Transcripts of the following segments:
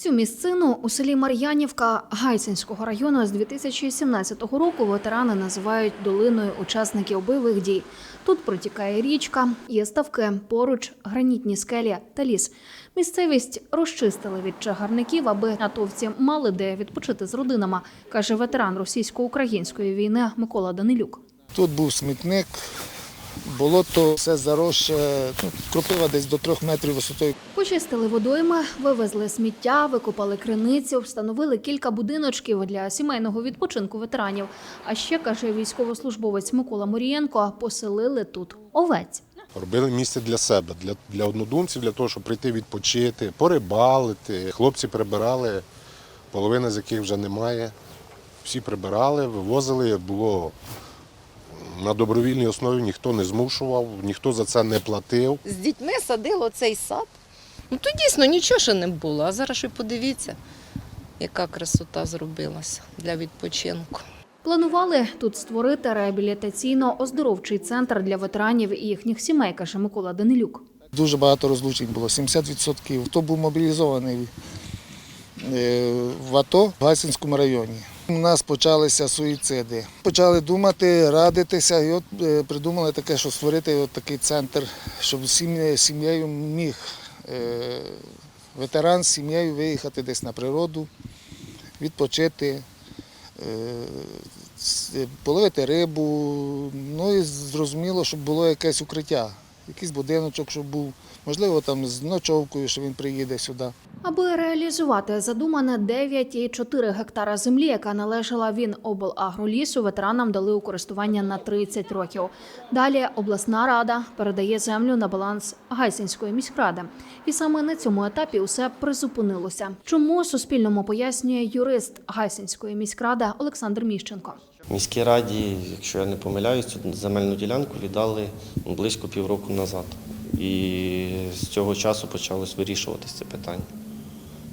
Цю місцину у селі Мар'янівка Гайсинського району з 2017 року ветерани називають долиною учасників бойових дій. Тут протікає річка, є ставки, поруч гранітні скелі та ліс. Місцевість розчистили від чагарників, аби атовці мали де відпочити з родинами, каже ветеран російсько-української війни Микола Данилюк. Тут був смітник, болото, все заросше, ну, кропива десь до трьох метрів висотою. Почистили водойми, вивезли сміття, викопали криницю, встановили кілька будиночків для сімейного відпочинку ветеранів. А ще каже військовослужбовець Микола Морієнко, поселили тут овець. Робили місце для себе, для, для однодумців, для того, щоб прийти відпочити, порибалити. Хлопці прибирали, половина з яких вже немає. Всі прибирали, вивозили. Було на добровільній основі, ніхто не змушував, ніхто за це не платив. з дітьми садило цей сад. Ну то дійсно нічого ще не було. А зараз ще подивіться, яка красота зробилася для відпочинку. Планували тут створити реабілітаційно-оздоровчий центр для ветеранів і їхніх сімей, каже Микола Данилюк. Дуже багато розлучень було, 70%. Хто був мобілізований е, в АТО в Гайсинському районі. У нас почалися суїциди. Почали думати, радитися, і от е, придумали таке, що створити от такий центр, щоб з сім'єю міг е, ветеран з сім'єю виїхати десь на природу, відпочити, е, половити рибу. Ну і зрозуміло, щоб було якесь укриття, якийсь будиночок, щоб був, можливо, там з ночовкою, що він приїде сюди. Аби реалізувати задумане 9,4 гектара землі, яка належала він облагролісу, ветеранам дали у користування на 30 років. Далі обласна рада передає землю на баланс Гайсинської міськради. І саме на цьому етапі усе призупинилося. Чому Суспільному пояснює юрист Гайсинської міськради Олександр Міщенко. Міській раді, якщо я не помиляюсь, цю земельну ділянку віддали близько півроку назад. І з цього часу почалось вирішуватися це питання.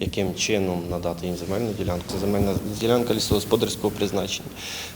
Яким чином надати їм земельну ділянку? Це земельна ділянка лісогосподарського призначення.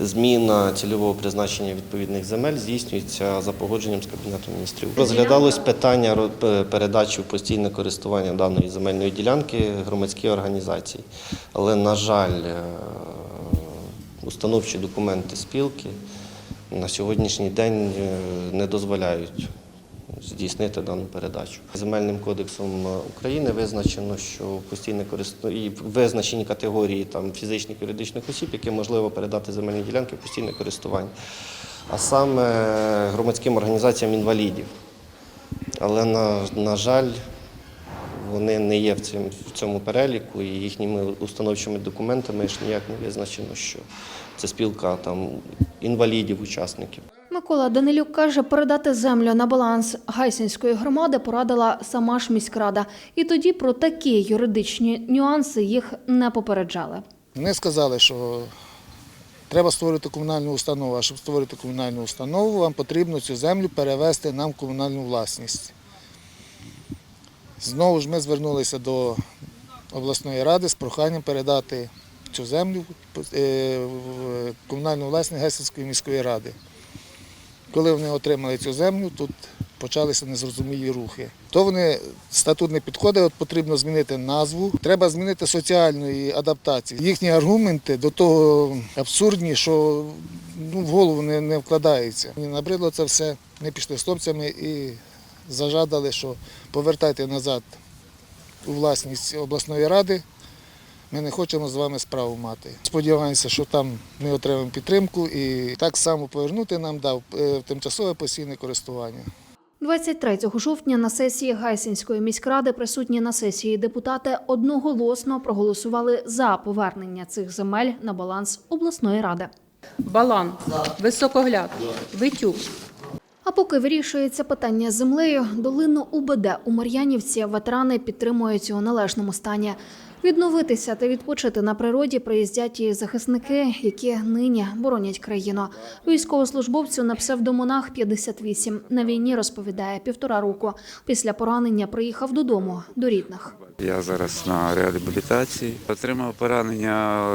Зміна цільового призначення відповідних земель здійснюється за погодженням з Кабінетом міністрів. Розглядалось питання передачі в постійне користування даної земельної ділянки громадській організації. Але, на жаль, е, установчі документи спілки на сьогоднішній день е, не дозволяють здійснити дану передачу. Земельним кодексом України визначено, що постійне користування визначені категорії там фізичних і юридичних осіб, які можливо передати земельні ділянки постійне користування, а саме громадським організаціям інвалідів. Але на, на жаль, вони не є в цьому, в цьому переліку, і їхніми установчими документами ж ніяк не визначено, що це спілка там інвалідів, учасників. Микола Данилюк каже, передати землю на баланс Гайсинської громади порадила сама ж міськрада. І тоді про такі юридичні нюанси їх не попереджали. Вони сказали, що треба створити комунальну установу, а щоб створити комунальну установу, вам потрібно цю землю перевести нам в комунальну власність. Знову ж ми звернулися до обласної ради з проханням передати цю землю е, в комунальну власність Гесельської міської ради. Коли вони отримали цю землю, тут почалися незрозумілі рухи. То вони статут не підходить, от потрібно змінити назву, треба змінити соціальної адаптації. Їхні аргументи до того абсурдні, що ну, в голову не, не вкладається. Мені набридло це все. Ми пішли з хлопцями і зажадали, що повертайте назад у власність обласної ради. Ми не хочемо з вами справу мати. Сподіваємося, що там ми отримаємо підтримку і так само повернути нам дав е, тимчасове постійне користування. 23 жовтня на сесії Гайсинської міськради присутні на сесії депутати одноголосно проголосували за повернення цих земель на баланс обласної ради. Балан, Високогляд, Витюк, А поки вирішується питання з землею, долину УБД у Мар'янівці ветерани підтримують у належному стані. Відновитися та відпочити на природі приїздять і захисники, які нині боронять країну. Військовослужбовцю на псевдомонах 58 на війні розповідає півтора року. Після поранення приїхав додому до рідних. Я зараз на реабілітації. Отримав поранення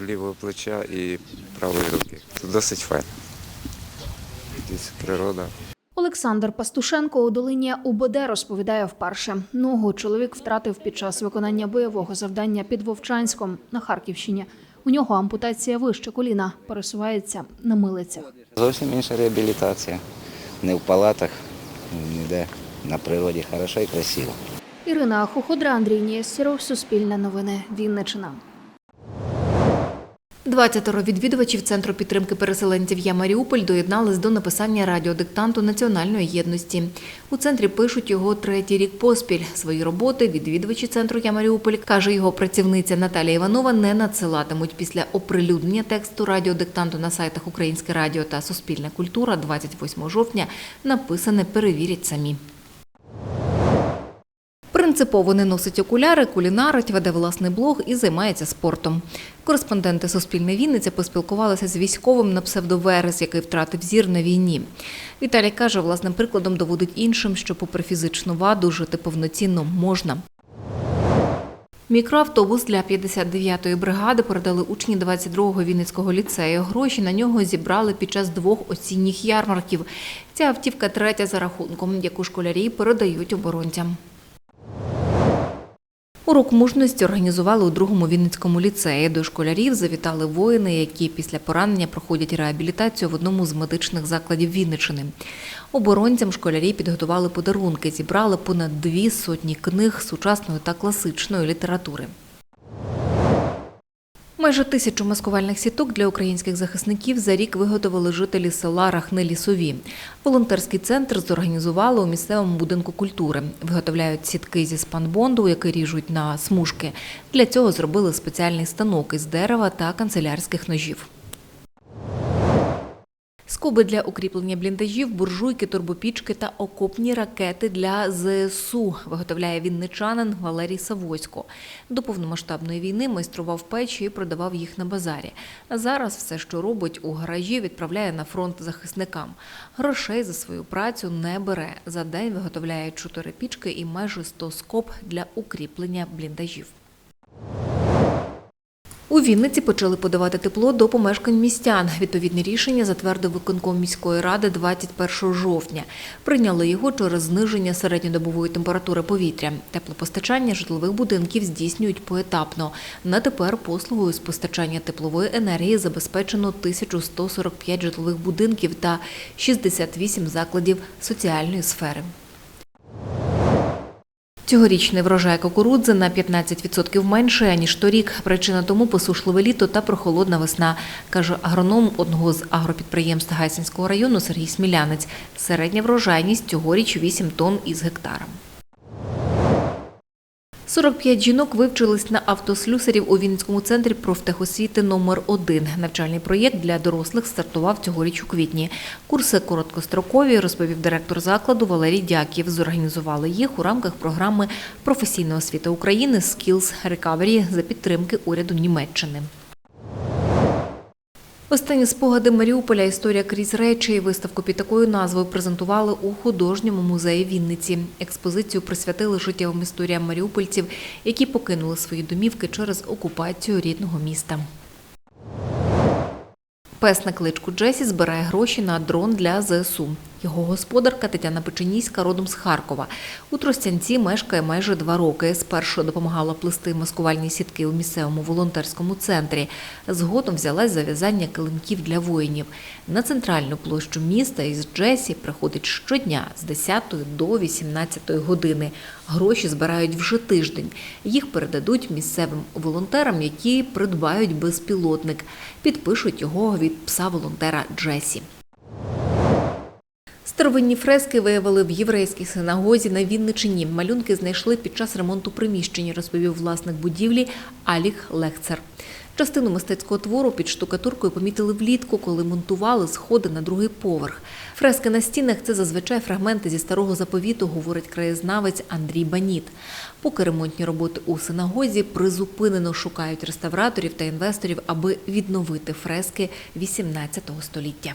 лівого плеча і правої руки. Досить файно. Десь природа. Олександр Пастушенко у долині УБД розповідає вперше. Ногу чоловік втратив під час виконання бойового завдання під Вовчанськом на Харківщині. У нього ампутація вище коліна, пересувається на милицях. Зовсім інша реабілітація. Не в палатах, ніде на природі хорошо і красиво. Ірина Хуходра, Андрій Нєстєров, Суспільне новини, Вінниччина. 20 відвідувачів Центру підтримки переселенців «Я Маріуполь» доєднались до написання радіодиктанту національної єдності. У центрі пишуть його третій рік поспіль. Свої роботи відвідувачі центру «Я Маріуполь», каже його працівниця Наталія Іванова, не надсилатимуть після оприлюднення тексту радіодиктанту на сайтах Українське радіо та Суспільна культура 28 жовтня. Написане перевірять самі. Принципово не носить окуляри, кулінарить, веде власний блог і займається спортом. Кореспонденти Суспільне Вінниця поспілкувалися з військовим на псевдоверес, який втратив зір на війні. Віталій каже, власним прикладом доводить іншим, що попри фізичну ваду жити повноцінно можна. Мікроавтобус для 59-ї бригади передали учні 22-го Вінницького ліцею. Гроші на нього зібрали під час двох осінніх ярмарків. Ця автівка третя за рахунком, яку школярі передають оборонцям. Урок мужності організували у другому Вінницькому ліцеї. До школярів завітали воїни, які після поранення проходять реабілітацію в одному з медичних закладів Вінничини. Оборонцям школярі підготували подарунки, зібрали понад дві сотні книг сучасної та класичної літератури. Майже тисячу маскувальних сіток для українських захисників за рік виготовили жителі села Рахни-Лісові. Волонтерський центр зорганізували у місцевому будинку культури. Виготовляють сітки зі спанбонду, який ріжуть на смужки. Для цього зробили спеціальний станок із дерева та канцелярських ножів. Скоби для укріплення бліндажів, буржуйки, турбопічки та окопні ракети для ЗСУ виготовляє вінничанин Валерій Савосько. До повномасштабної війни майстрував печі і продавав їх на базарі. Зараз все, що робить у гаражі, відправляє на фронт захисникам. Грошей за свою працю не бере. За день виготовляє чотири пічки і майже 100 скоб для укріплення бліндажів. У Вінниці почали подавати тепло до помешкань містян. Відповідне рішення затвердив виконком міської ради 21 жовтня. Прийняли його через зниження середньодобової температури повітря. Теплопостачання житлових будинків здійснюють поетапно. На тепер послугою з постачання теплової енергії забезпечено 1145 житлових будинків та 68 закладів соціальної сфери. Цьогорічний врожай кукурудзи на 15% менше, ніж торік. Причина тому посушливе літо та прохолодна весна, каже агроном одного з агропідприємств Гайсинського району Сергій Смілянець. Середня врожайність цьогоріч 8 тонн із гектара. 45 жінок вивчились на автослюсарів у Вінницькому центрі профтехосвіти номер 1 Навчальний проєкт для дорослих стартував цьогоріч у квітні. Курси короткострокові, розповів директор закладу Валерій Дяків. Зорганізували їх у рамках програми Професійна освіта України Skills Recovery за підтримки уряду Німеччини. Останні спогади Маріуполя історія крізь речі. і Виставку під такою назвою презентували у художньому музеї Вінниці. Експозицію присвятили життєвим історіям маріупольців, які покинули свої домівки через окупацію рідного міста. Пес на кличку Джесі збирає гроші на дрон для ЗСУ. Його господарка Тетяна Печеніська родом з Харкова. У Тростянці мешкає майже два роки. Спершу допомагала плести маскувальні сітки у місцевому волонтерському центрі. Згодом взялась за в'язання килимків для воїнів. На центральну площу міста із Джесі приходить щодня з 10 до 18 години. Гроші збирають вже тиждень. Їх передадуть місцевим волонтерам, які придбають безпілотник. Підпишуть його від пса-волонтера Джесі. Старовинні фрески виявили в єврейській синагозі на Вінничині. Малюнки знайшли під час ремонту приміщення, розповів власник будівлі Аліх Лехцер. Частину мистецького твору під штукатуркою помітили влітку, коли монтували сходи на другий поверх. Фрески на стінах це зазвичай фрагменти зі старого заповіту, говорить краєзнавець Андрій Баніт. Поки ремонтні роботи у синагозі призупинено шукають реставраторів та інвесторів, аби відновити фрески XVIII століття.